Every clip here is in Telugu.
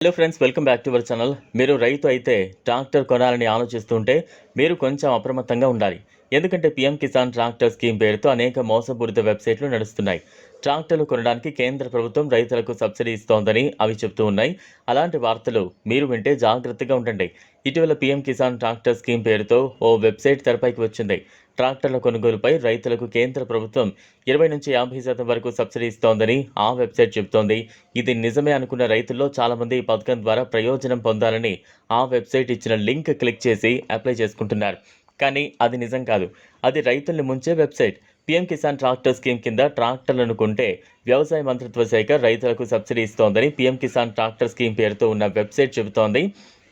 Hello friends welcome back to our channel మీరు రైతు అయితే ట్రాక్టర్ కొనాలని ఆలోచిస్తుంటే మీరు కొంచెం అప్రమత్తంగా ఉండాలి. ఎందుకంటే పీఎం కిసాన్ ట్రాక్టర్ స్కీమ్ పేరుతో అనేక మోసపూరిత వెబ్సైట్లు నడుస్తున్నాయి. ట్రాక్టర్లు కొనడానికి కేంద్ర ప్రభుత్వం రైతులకు సబ్సిడీ ఇస్తోందని అవి చెబుతూ ఉన్నాయి. అలాంటి వార్తలు మీరు వింటే జాగ్రత్తగా ఉండండి. ఇటీవల పీఎం కిసాన్ ట్రాక్టర్ స్కీమ్ పేరుతో ఓ వెబ్సైట్ తెరపైకి వచ్చింది. ట్రాక్టర్ల కొనుగోలుపై రైతులకు కేంద్ర ప్రభుత్వం ఇరవై నుంచి యాభై శాతం వరకు సబ్సిడీ ఇస్తోందని ఆ వెబ్సైట్ చెబుతోంది ఇది నిజమే అనుకున్న రైతుల్లో చాలామంది ఈ పథకం ద్వారా ప్రయోజనం పొందాలని ఆ వెబ్సైట్ ఇచ్చిన లింక్ క్లిక్ చేసి అప్లై చేసుకుంటున్నారు కానీ అది నిజం కాదు. అది రైతుల్ని ముంచే website. PM Kisan tractor scheme కింద ట్రాక్టర్లను కొంటే వ్యవసాయ మంత్రిత్వ శాఖ రైతులకు సబ్సిడీ ఇస్తోందని పీఎం కిసాన్ ట్రాక్టర్ స్కీమ్ పేరుతో ఉన్న వెబ్సైట్ చెబుతోంది.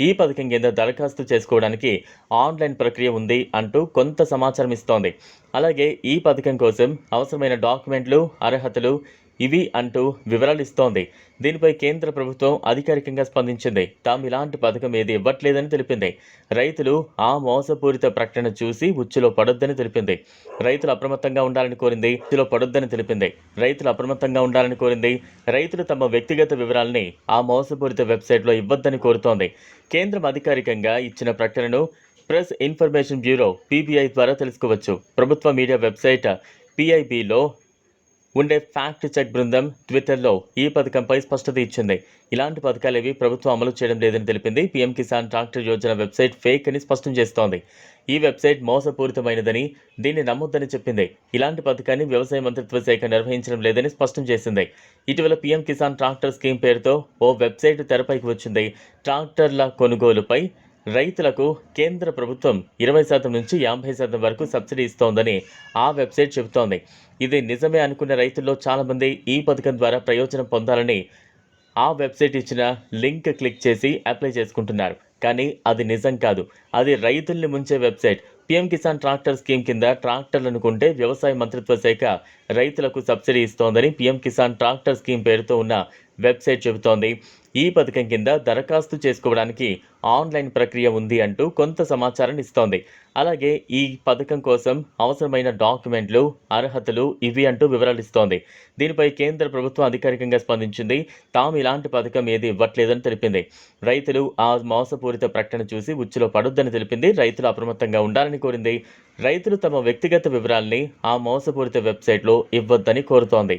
ఈ పథకం కింద దరఖాస్తు చేసుకోవడానికి ఆన్లైన్ ప్రక్రియ ఉంది అంటూ కొంత సమాచారం ఇస్తోంది. అలాగే ఈ పథకం కోసం అవసరమైన డాక్యుమెంట్లు అర్హతలు ఇవి అంటూ వివరాలు ఇస్తోంది దీనిపై కేంద్ర ప్రభుత్వం అధికారికంగా స్పందించింది. తాము ఇలాంటి పథకం ఏది ఇవ్వట్లేదని తెలిపింది. రైతులు ఆ మోసపూరిత ప్రకటన చూసి ఉచ్చులో పడొద్దని తెలిపింది. రైతులు అప్రమత్తంగా ఉండాలని కోరింది ఉచ్చులో పడొద్దని తెలిపింది. రైతులు అప్రమత్తంగా ఉండాలని కోరింది రైతులు తమ వ్యక్తిగత వివరాల్ని ఆ మోసపూరిత వెబ్సైట్లో ఇవ్వద్దని కోరుతోంది. కేంద్రం అధికారికంగా ఇచ్చిన ప్రకటనను ప్రెస్ ఇన్ఫర్మేషన్ బ్యూరో పీబీఐ ద్వారా తెలుసుకోవచ్చు. ప్రభుత్వ మీడియా వెబ్సైట్ పీఐబీలో ఉండే ఫ్యాక్ట్ చెక్ బృందం ట్విట్టర్లో ఈ పథకంపై స్పష్టత ఇచ్చింది. ఇలాంటి పథకాలేవి ప్రభుత్వం అమలు చేయడం లేదని తెలిపింది. PM Kisan tractor Yojana website fake అని స్పష్టం చేస్తోంది. ఈ వెబ్సైట్ మోసపూరితమైనదని దీన్ని నమ్మొద్దని చెప్పింది. ఇలాంటి పథకాన్ని వ్యవసాయ మంత్రిత్వ శాఖ నిర్వహించడం లేదని స్పష్టం చేసింది. ఇటీవల పీఎం కిసాన్ ట్రాక్టర్ స్కీమ్ పేరుతో ఓ వెబ్సైట్ తెరపైకి వచ్చింది. ట్రాక్టర్ల కొనుగోలుపై రైతులకు కేంద్ర ప్రభుత్వం ఇరవై శాతం నుంచి యాభై శాతం వరకు సబ్సిడీ ఇస్తోందని ఆ వెబ్సైట్ చెబుతోంది. ఇది నిజమే అనుకున్న రైతుల్లో చాలామంది ఈ పథకం ద్వారా ప్రయోజనం పొందాలని ఆ వెబ్సైట్ ఇచ్చిన లింక్ క్లిక్ చేసి అప్లై చేసుకుంటున్నారు. కానీ అది నిజం కాదు. అది రైతుల్ని ముంచే website. PM Kisan tractor scheme కింద ట్రాక్టర్లను కొంటే వ్యవసాయ మంత్రిత్వ శాఖ రైతులకు సబ్సిడీ ఇస్తోందని పీఎం కిసాన్ ట్రాక్టర్ స్కీమ్ పేరుతో ఉన్న వెబ్సైట్ చెబుతోంది. ఈ పథకం కింద దరఖాస్తు చేసుకోవడానికి ఆన్లైన్ ప్రక్రియ ఉంది అంటూ కొంత సమాచారాన్ని ఇస్తోంది. అలాగే ఈ పథకం కోసం అవసరమైన డాక్యుమెంట్లు అర్హతలు ఇవి అంటూ వివరాలు ఇస్తోంది. దీనిపై కేంద్ర ప్రభుత్వం అధికారికంగా స్పందించింది. తాము ఇలాంటి పథకం ఏది ఇవ్వట్లేదని తెలిపింది. రైతులు ఆ మోసపూరిత ప్రకటన చూసి ఉచ్చులో పడొద్దని తెలిపింది. రైతులు అప్రమత్తంగా ఉండాలని కోరింది. రైతులు తమ వ్యక్తిగత వివరాల్ని ఆ మోసపూరిత వెబ్సైట్లో ఇవ్వొద్దని కోరుతోంది.